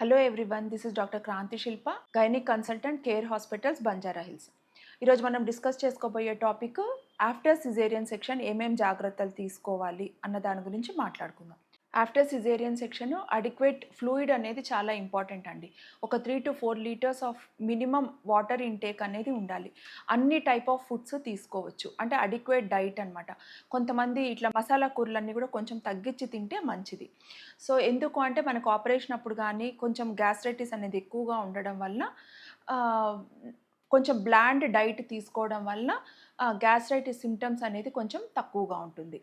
Hello everyone this is doctor Kranthi Shilpa gynic consultant Care Hospitals Banjara Hills ఈరోజు మనం discuss చేసుకోబోయే topic after caesarean section ఏమేం జాగ్రత్తలు తీసుకోవాలి అన్న దాని గురించి మాట్లాడుకుందాం. After caesarean section adequate fluid అనేది చాలా ఇంపార్టెంట్ అండి. ఒక three to four litres of minimum water intake అనేది ఉండాలి. అన్ని టైప్ ఆఫ్ ఫుడ్స్ తీసుకోవచ్చు. అంటే అడిక్వేట్ డైట్ అనమాట కొంతమంది ఇట్లా మసాలా కూరలన్నీ కూడా కొంచెం తగ్గించి తింటే మంచిది. సో ఎందుకు అంటే మనకు ఆపరేషన్ అప్పుడు కానీ కొంచెం గ్యాస్ట్రైటిస్ అనేది ఎక్కువగా ఉండడం వల్ల కొంచెం బ్లాండ్ డైట్ తీసుకోవడం వల్ల గ్యాస్ట్రైటిస్ సిమ్టమ్స్ అనేది కొంచెం తక్కువగా ఉంటుంది.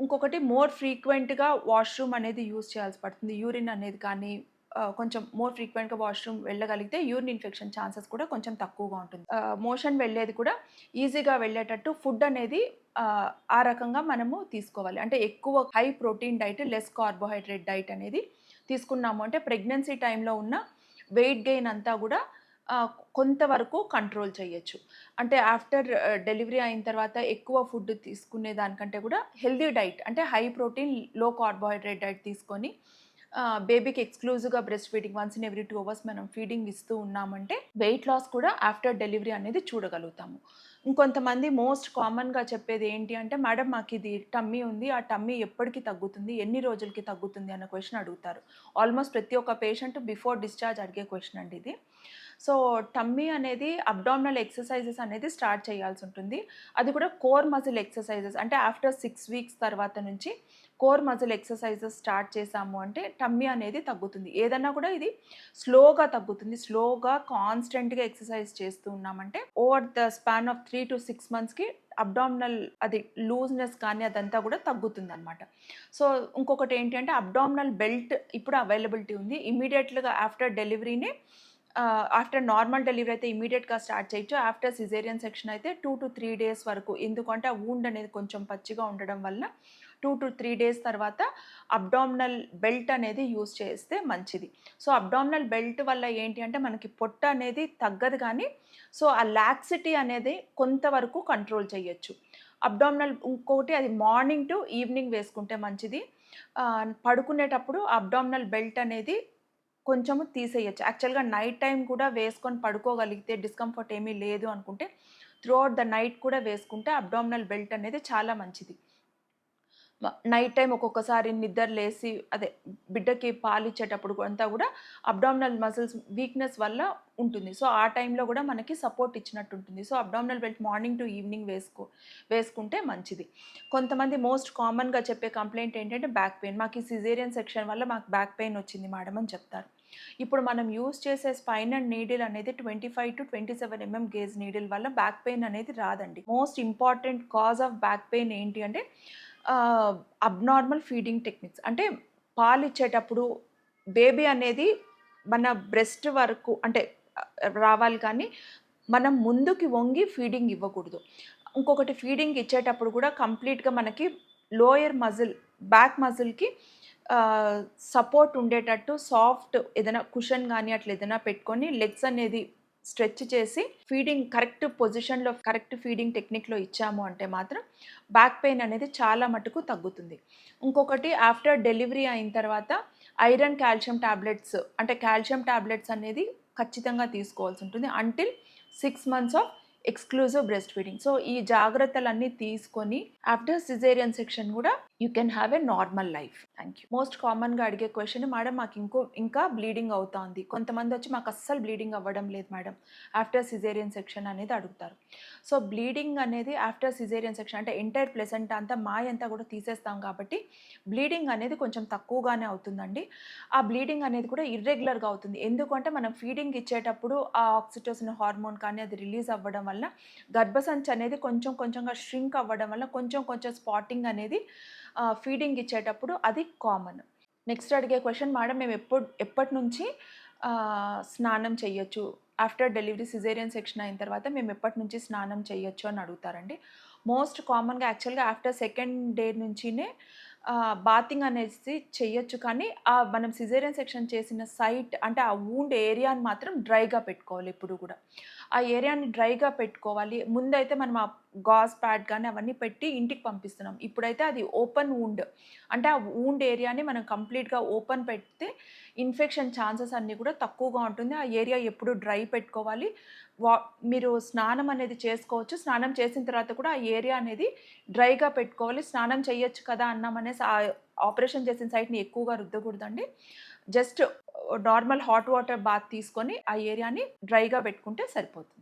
ఇంకొకటి మోర్ ఫ్రీక్వెంట్గా వాష్రూమ్ అనేది యూజ్ చేయాల్సి పడుతుంది. యూరిన్ అనేది కానీ కొంచెం మోర్ ఫ్రీక్వెంట్గా వాష్రూమ్ వెళ్ళగలిగితే యూరిన్ ఇన్ఫెక్షన్ ఛాన్సెస్ కూడా కొంచెం తక్కువగా ఉంటుంది. మోషన్ వెళ్ళేది కూడా ఈజీగా వెళ్ళేటట్టు ఫుడ్ అనేది ఆ, రకంగా మనము తీసుకోవాలి. అంటే ఎక్కువ high protein diet less carbohydrate diet అనేది తీసుకున్నాము అంటే ప్రెగ్నెన్సీ టైంలో ఉన్న వెయిట్ గెయిన్ అంతా కూడా కొంతవరకు కంట్రోల్ చేయొచ్చు. అంటే ఆఫ్టర్ డెలివరీ అయిన తర్వాత ఎక్కువ ఫుడ్ తీసుకునే దానికంటే కూడా హెల్దీ డైట్ అంటే హై ప్రోటీన్లో కార్బోహైడ్రేట్ డైట్ తీసుకొని బేబీకి ఎక్స్క్లూజివ్గా breast feeding once in every two hours మనం ఫీడింగ్ ఇస్తూ ఉన్నామంటే వెయిట్ లాస్ కూడా ఆఫ్టర్ డెలివరీ అనేది చూడగలుగుతాము. ఇంకొంతమంది మోస్ట్ కామన్గా చెప్పేది ఏంటి అంటే మేడం మాకు ఇది టమ్మీ ఉంది ఆ టమ్మీ ఎప్పటికి తగ్గుతుంది ఎన్ని రోజులకి తగ్గుతుంది అన్న క్వశ్చన్ అడుగుతారు. ఆల్మోస్ట్ ప్రతి ఒక్క పేషెంట్ బిఫోర్ డిశ్చార్జ్ అడిగే క్వశ్చన్ అండి ఇది. సో టమ్మీ అనేది అబ్డామినల్ ఎక్సర్సైజెస్ అనేది స్టార్ట్ చేయాల్సి ఉంటుంది. అది కూడా కోర్ మజిల్ ఎక్సర్సైజెస్ అంటే ఆఫ్టర్ సిక్స్ వీక్స్ తర్వాత నుంచి కోర్ మజిల్ ఎక్సర్సైజెస్ స్టార్ట్ చేసాము అంటే టమ్మీ అనేది తగ్గుతుంది. ఏదన్నా కూడా ఇది స్లోగా తగ్గుతుంది. స్లోగా కాన్స్టెంట్గా ఎక్సర్సైజ్ చేస్తూ ఉన్నామంటే over the span of three to six మంత్స్కి అబ్డామినల్ అది లూజ్నెస్ కానీ అదంతా కూడా తగ్గుతుంది అనమాట సో ఇంకొకటి ఏంటి అంటే అబ్డామినల్ బెల్ట్ ఇప్పుడు అవైలబిలిటీ ఉంది. ఇమీడియట్గా ఆఫ్టర్ డెలివరీనే ఆఫ్టర్ నార్మల్ డెలివరీ అయితే ఇమీడియట్గా స్టార్ట్ చేయొచ్చు. ఆఫ్టర్ సిజేరియన్ సెక్షన్ అయితే టూ టు త్రీ డేస్ వరకు ఎందుకంటే ఆ వూండ్ అనేది కొంచెం పచ్చిగా ఉండడం వల్ల టూ టు త్రీ డేస్ తర్వాత అబ్డామినల్ బెల్ట్ అనేది యూస్ చేస్తే మంచిది. సో అబ్డామినల్ బెల్ట్ వల్ల ఏంటి అంటే మనకి పొట్ట అనేది తగ్గదు కానీ సో ఆ లాక్సిటీ అనేది కొంతవరకు కంట్రోల్ చేయొచ్చు. అబ్డామినల్ ఇంకొకటి అది మార్నింగ్ టు ఈవినింగ్ వేసుకుంటే మంచిది. పడుకునేటప్పుడు అబ్డామినల్ బెల్ట్ అనేది కొంచెము తీసేయచ్చు. యాక్చువల్గా నైట్ టైం కూడా వేసుకొని పడుకోగలిగితే డిస్కంఫర్ట్ ఏమీ లేదు అనుకుంటే త్రూ అవుట్ ద నైట్ కూడా వేసుకుంటే అబ్డామినల్ బెల్ట్ అనేది చాలా మంచిది. నైట్ టైం ఒక్కొక్కసారి నిద్ర లేసి అదే బిడ్డకి పాలు ఇచ్చేటప్పుడు అంతా కూడా అబ్డామినల్ మసిల్స్ వీక్నెస్ వల్ల ఉంటుంది. సో ఆ టైంలో కూడా మనకి సపోర్ట్ ఇచ్చినట్టు ఉంటుంది. So abdominal belt morning to evening వేసుకో వేసుకుంటే మంచిది. కొంతమంది మోస్ట్ కామన్గా చెప్పే కంప్లైంట్ ఏంటంటే బ్యాక్ పెయిన్. మాకు ఈ సిజేరియన్ సెక్షన్ వల్ల మాకు బ్యాక్ పెయిన్ వచ్చింది మేడం అని చెప్తారు. ఇప్పుడు మనం యూస్ చేసే స్పైన్ అండ్ నీడిల్ అనేది twenty five to twenty seven mm gauge needle వల్ల బ్యాక్ పెయిన్ అనేది రాదండి. Most important cause of back pain ఏంటి అంటే అబ్నార్మల్ ఫీడింగ్ టెక్నిక్స్ అంటే పాలు ఇచ్చేటప్పుడు బేబీ అనేది మన బ్రెస్ట్ వరకు అంటే రావాలి కానీ మనం ముందుకి వంగి ఫీడింగ్ ఇవ్వకూడదు. ఇంకొకటి ఫీడింగ్ ఇచ్చేటప్పుడు కూడా కంప్లీట్గా మనకి లోయర్ మజిల్ బ్యాక్ మజిల్కి సపోర్ట్ ఉండేటట్టు సాఫ్ట్ ఏదైనా కుషన్ కానీ అట్లా ఏదైనా పెట్టుకొని లెగ్స్ అనేది స్ట్రెచ్ చేసి ఫీడింగ్ కరెక్ట్ పొజిషన్లో కరెక్ట్ ఫీడింగ్ టెక్నిక్లో ఇచ్చాము అంటే మాత్రం బ్యాక్ పెయిన్ అనేది చాలా మటుకు తగ్గుతుంది. ఇంకొకటి ఆఫ్టర్ డెలివరీ అయిన తర్వాత ఐరన్ కాల్షియం టాబ్లెట్స్ అంటే కాల్షియం టాబ్లెట్స్ అనేది ఖచ్చితంగా తీసుకోవాల్సి ఉంటుంది until six months of exclusive breast feeding so ఈ జాగ్రత్తలన్నీ తీసుకొని ఆఫ్టర్ సిజేరియన్ సెక్షన్ కూడా you can have a normal life thank you most కామన్గా అడిగే క్వశ్చన్ మేడం మాకు ఇంకో ఇంకా బ్లీడింగ్ అవుతోంది. కొంతమంది వచ్చి మాకు అస్సలు బ్లీడింగ్ అవ్వడం లేదు మేడం ఆఫ్టర్ సిజేరియన్ సెక్షన్ అనేది అడుగుతారు. సో బ్లీడింగ్ అనేది ఆఫ్టర్ సిజేరియన్ సెక్షన్ అంటే ఎంటైర్ ప్లెసెంట్ అంతా మాయ అంతా కూడా తీసేస్తాం కాబట్టి బ్లీడింగ్ అనేది కొంచెం తక్కువగానే అవుతుందండి. ఆ బ్లీడింగ్ అనేది కూడా ఇర్రెగ్యులర్గా అవుతుంది. ఎందుకంటే మనం ఫీడింగ్ ఇచ్చేటప్పుడు ఆ ఆక్సిటోసిన్ హార్మోన్ కానీ అది రిలీజ్ అవ్వడం వల్ల గర్భసంచి అనేది కొంచెం కొంచెంగా ష్రింక్ అవ్వడం వల్ల కొంచెం కొంచెం స్పాటింగ్ అనేది ఫీడింగ్ ఇచ్చేటప్పుడు అది కామన్ నెక్స్ట్ అడిగే క్వశ్చన్ మేడం మేము ఎప్పుడు ఎప్పటి నుంచి స్నానం చేయొచ్చు ఆఫ్టర్ డెలివరీ సిజేరియన్ సెక్షన్ అయిన తర్వాత మేము ఎప్పటి నుంచి స్నానం చేయొచ్చు అని అడుగుతారండి. మోస్ట్ కామన్గా యాక్చువల్గా ఆఫ్టర్ సెకండ్ డే నుంచినే బాతింగ్ అనేసి చేయొచ్చు కానీ ఆ మనం సిజేరియన్ సెక్షన్ చేసిన సైట్ అంటే ఆ వూండ్ ఏరియాని మాత్రం డ్రైగా పెట్టుకోవాలి ఎప్పుడు కూడా. ఆ ఏరియాని డ్రైగా పెట్టుకోవాలి. ముందైతే మనం ఆ గాజ్ ప్యాడ్ కానీ అవన్నీ పెట్టి ఇంటికి పంపిస్తున్నాం. ఇప్పుడైతే అది ఓపెన్ వూండ్. అంటే ఆ వూండ్ ఏరియాని మనం కంప్లీట్గా ఓపెన్ పెడితే ఇన్ఫెక్షన్ ఛాన్సెస్ అన్నీ కూడా తక్కువగా ఉంటుంది. ఆ ఏరియా ఎప్పుడు డ్రై పెట్టుకోవాలి. వా మీరు స్నానం అనేది చేసుకోవచ్చు. స్నానం చేసిన తర్వాత కూడా ఆ ఏరియా అనేది డ్రైగా పెట్టుకోవాలి. స్నానం చేయొచ్చు కదా అన్నాం అనేసి ఆ ఆపరేషన్ చేసిన సైట్ని ఎక్కువగా రుద్దకూడదండి. Just normal hot water bath తీసుకొని ఆ ఏరియాని డ్రైగా పెట్టుకుంటే సరిపోతుంది.